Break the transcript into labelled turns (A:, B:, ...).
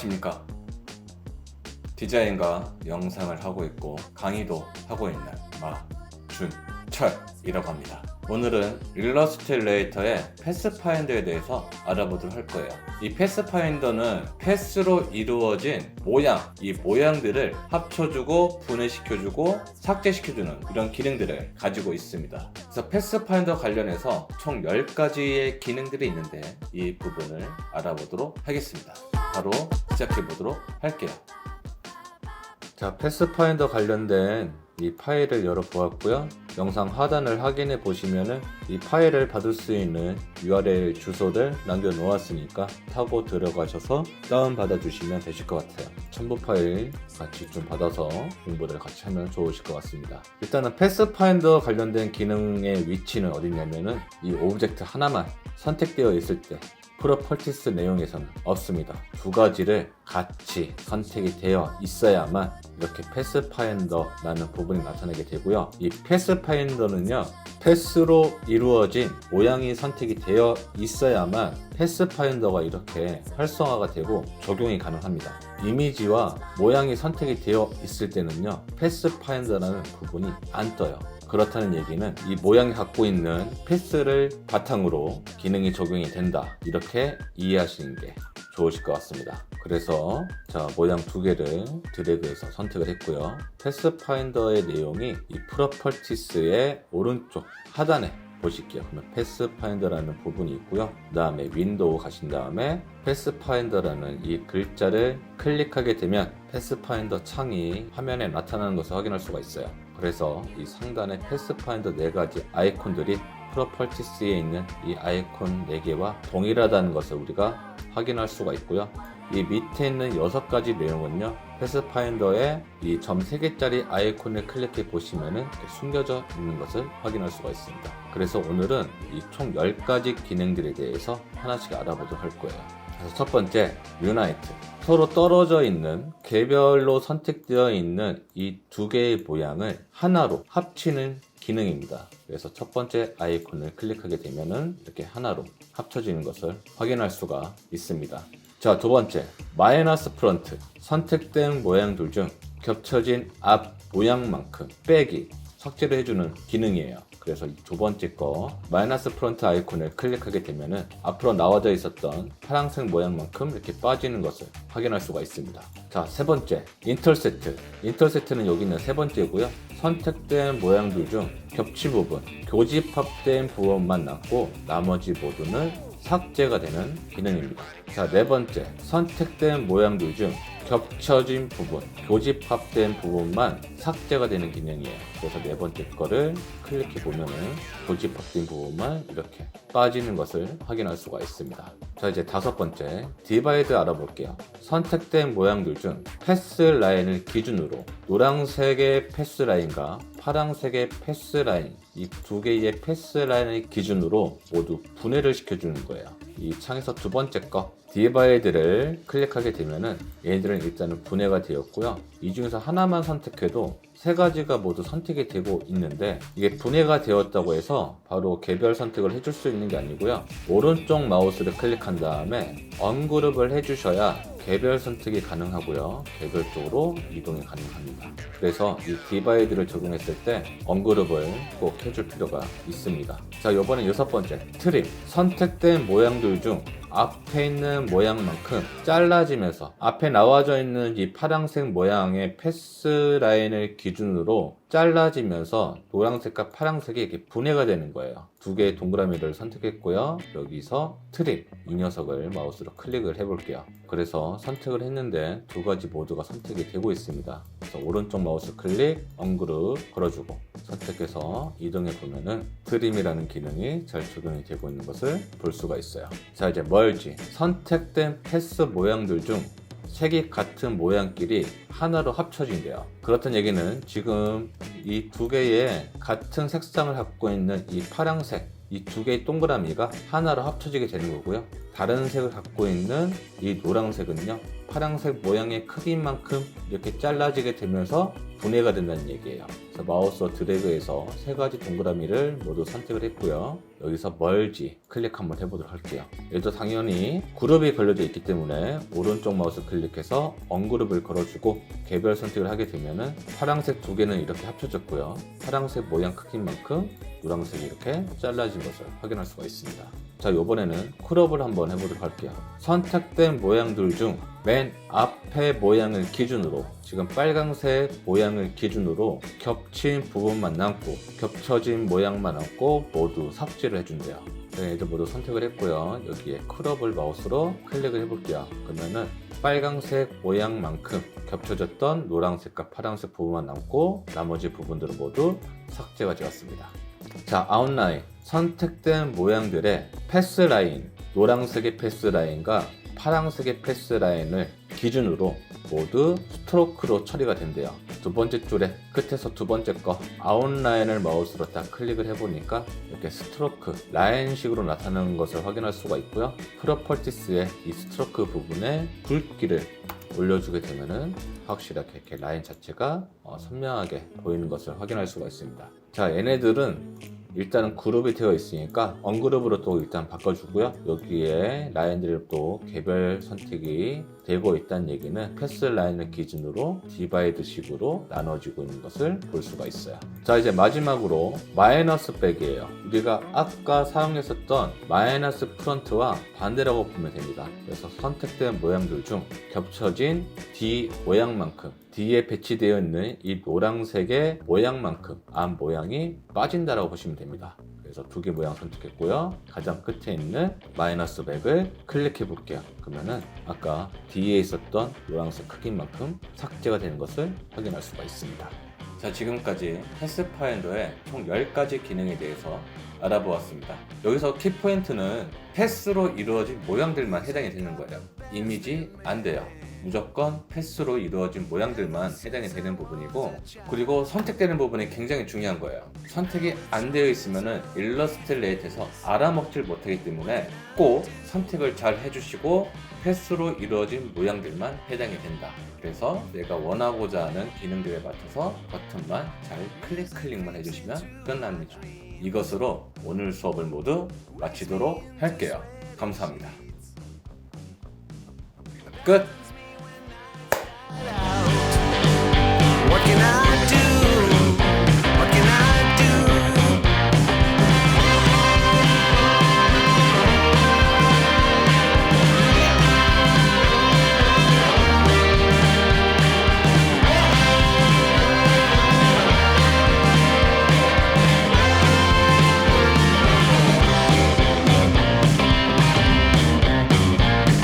A: 안녕하십니까? 디자인과 영상을 하고 있고 강의도 하고 있는 마준철이라고 합니다. 오늘은 일러스트레이터의 패스파인더에 대해서 알아보도록 할 거예요. 이 패스파인더는 패스로 이루어진 모양 이 모양들을 합쳐주고 분해시켜주고 삭제시켜주는 이런 기능들을 가지고 있습니다. 그래서 패스파인더 관련해서 총 10가지의 기능들이 있는데 이 부분을 알아보도록 하겠습니다 바로 시작해 보도록 할게요. 자, 패스파인더 관련된 이 파일을 열어보았고요. 영상 하단을 확인해 보시면은 이 파일을 받을 수 있는 URL 주소를 남겨 놓았으니까 타고 들어가셔서 다운 받아 주시면 되실 것 같아요. 첨부 파일 같이 좀 받아서 공부를 같이 하면 좋으실 것 같습니다. 일단은 패스파인더 관련된 기능의 위치는 어디냐면은 이 오브젝트 하나만 선택되어 있을 때 프로퍼티스 내용에서는 없습니다. 두 가지를 같이 선택이 되어 있어야만 이렇게 패스파인더라는 부분이 나타나게 되고요. 이 패스파인더는요, 패스로 이루어진 모양이 선택이 되어 있어야만 패스파인더가 이렇게 활성화가 되고 적용이 가능합니다. 이미지와 모양이 선택이 되어 있을 때는요, 패스파인더라는 부분이 안 떠요. 그렇다는 얘기는 이 모양이 갖고 있는 패스를 바탕으로 기능이 적용이 된다. 이렇게 이해하시는 게 좋으실 것 같습니다. 그래서 자 모양 두 개를 드래그해서 선택을 했고요. 패스파인더의 내용이 이 프로퍼티스의 오른쪽 하단에 보실게요. 그러면 패스파인더라는 부분이 있고요. 그 다음에 윈도우 가신 다음에 패스파인더라는 이 글자를 클릭하게 되면 패스파인더 창이 화면에 나타나는 것을 확인할 수가 있어요. 그래서 이 상단에 패스파인더 네 가지 아이콘들이 프로퍼티스에 있는 이 아이콘 4개와 동일하다는 것을 우리가 확인할 수가 있고요. 이 밑에 있는 6가지 내용은요. 패스파인더에 이점 3개짜리 아이콘을 클릭해 보시면은 숨겨져 있는 것을 확인할 수가 있습니다. 그래서 오늘은 이 총 10가지 기능들에 대해서 하나씩 알아보도록 할 거예요. 그래서 첫 번째, 유나이트. 서로 떨어져 있는 개별로 선택되어 있는 이 두 개의 모양을 하나로 합치는 기능입니다. 그래서 첫 번째 아이콘을 클릭하게 되면은 이렇게 하나로 합쳐지는 것을 확인할 수가 있습니다. 자, 두 번째, 마이너스 프런트. 선택된 모양들 중 겹쳐진 앞 모양만큼 빼기, 삭제를 해주는 기능이에요. 그래서 이두 번째 거 마이너스 프론트 아이콘을 클릭하게 되면은 앞으로 나와져 있었던 파란색 모양만큼 이렇게 빠지는 것을 확인할 수가 있습니다. 자, 세 번째 인터세트. 인터세트는 여기 있는 세 번째고요. 선택된 모양들 중 겹치 부분, 교집합된 부분만 남고 나머지 모두는 삭제가 되는 기능입니다. 자, 네 번째 선택된 모양들 중 겹쳐진 부분, 교집합된 부분만 삭제가 되는 기능이에요. 그래서 네 번째 거를 클릭해 보면은 교집합된 부분만 이렇게 빠지는 것을 확인할 수가 있습니다. 자, 이제 다섯 번째 디바이드 알아볼게요. 선택된 모양들 중 패스 라인을 기준으로 노란색의 패스 라인과 파란색의 패스 라인 이 두 개의 패스 라인을 기준으로 모두 분해를 시켜주는 거예요. 이 창에서 두 번째 거 디바이드를 클릭하게 되면은 얘네들은 일단은 분해가 되었고요. 이 중에서 하나만 선택해도 세 가지가 모두 선택이 되고 있는데 이게 분해가 되었다고 해서 바로 개별 선택을 해줄 수 있는 게 아니고요. 오른쪽 마우스를 클릭한 다음에 언그룹을 해주셔야 개별 선택이 가능하고요. 개별적으로 이동이 가능합니다. 그래서 이 디바이드를 적용했을 때 언그룹을 꼭 해줄 필요가 있습니다. 자, 이번엔 여섯 번째 트림. 선택된 모양들 중 앞에 있는 모양만큼 잘라지면서 앞에 나와져 있는 이 파란색 모양의 패스 라인을 기준으로 잘라지면서 노란색과 파란색이 이렇게 분해가 되는 거예요. 두 개의 동그라미를 선택했고요. 여기서 트림 이 녀석을 마우스로 클릭을 해볼게요. 그래서 선택을 했는데 두 가지 모두가 선택이 되고 있습니다. 그래서 오른쪽 마우스 클릭, 언그룹 걸어주고 선택해서 이동해 보면은 트림이라는 기능이 잘 적용이 되고 있는 것을 볼 수가 있어요. 자 이제 멀지 선택된 패스 모양들 중 색이 같은 모양끼리 하나로 합쳐진대요. 그렇다는 얘기는 지금 이 두 개의 같은 색상을 갖고 있는 이 파란색 이 두 개의 동그라미가 하나로 합쳐지게 되는 거고요. 다른 색을 갖고 있는 이 노란색은요 파란색 모양의 크기만큼 이렇게 잘라지게 되면서 분해가 된다는 얘기예요. 그래서 마우스 드래그해서 세 가지 동그라미를 모두 선택을 했고요. 여기서 멀지 클릭 한번 해보도록 할게요. 얘도 당연히 그룹이 걸려져 있기 때문에 오른쪽 마우스 클릭해서 언그룹을 걸어주고 개별 선택을 하게 되면은 파란색 두 개는 이렇게 합쳐졌고요. 파란색 모양 크기만큼 노란색이 이렇게 잘라진 것을 확인할 수가 있습니다. 자, 이번에는 크롭을 한번 해보도록 할게요. 선택된 모양들 중 맨 앞에 모양을 기준으로 지금 빨강색 모양을 기준으로 겹친 부분만 남고 겹쳐진 모양만 남고 모두 삭제를 해준대요. 네, 이제 모두 선택을 했고요. 여기에 크롭을 마우스로 클릭을 해볼게요. 그러면은 빨강색 모양만큼 겹쳐졌던 노란색과 파란색 부분만 남고 나머지 부분들은 모두 삭제가 되었습니다. 자, 아웃라인. 선택된 모양들의 패스 라인, 노란색의 패스 라인과 파란색의 패스 라인을 기준으로 모두 스트로크로 처리가 된대요. 두 번째 줄에 끝에서 두 번째 거 아웃라인을 마우스로 딱 클릭을 해보니까 이렇게 스트로크 라인식으로 나타나는 것을 확인할 수가 있고요. 프로퍼티스의 이 스트로크 부분에 굵기를 올려주게 되면은 확실하게 이렇게 라인 자체가 어, 선명하게 보이는 것을 확인할 수가 있습니다. 자, 얘네들은 일단은 그룹이 되어 있으니까 언그룹으로 또 일단 바꿔주고요. 여기에 라인들을 또 개별 선택이 되고 있다는 얘기는 패스 라인을 기준으로 디바이드 식으로 나눠지고 있는 것을 볼 수가 있어요. 자, 이제 마지막으로 마이너스 백이에요. 우리가 아까 사용했었던 마이너스 프론트와 반대라고 보면 됩니다. 그래서 선택된 모양들 중 겹쳐진 D 모양만큼 D에 배치되어 있는 이 노란색의 모양만큼 앞 모양이 빠진다라고 보시면 됩니다. 그래서 두 개 모양 선택했고요. 가장 끝에 있는 마이너스 100을 클릭해 볼게요. 그러면은 아까 D에 있었던 노란색 크기만큼 삭제가 되는 것을 확인할 수가 있습니다. 자, 지금까지 패스파인더의 총 10가지 기능에 대해서 알아보았습니다. 여기서 키포인트는 패스로 이루어진 모양들만 해당이 되는 거예요. 이미지 안 돼요. 무조건 패스로 이루어진 모양들만 해당이 되는 부분이고 그리고 선택되는 부분이 굉장히 중요한 거예요. 선택이 안 되어 있으면은 일러스트 레이트에서 알아먹질 못하기 때문에 꼭 선택을 잘 해주시고 패스로 이루어진 모양들만 해당이 된다. 그래서 내가 원하고자 하는 기능들에 맞춰서 버튼만 잘 클릭 클릭만 해주시면 끝납니다. 이것으로 오늘 수업을 모두 마치도록 할게요. 감사합니다. 끝!
B: working out.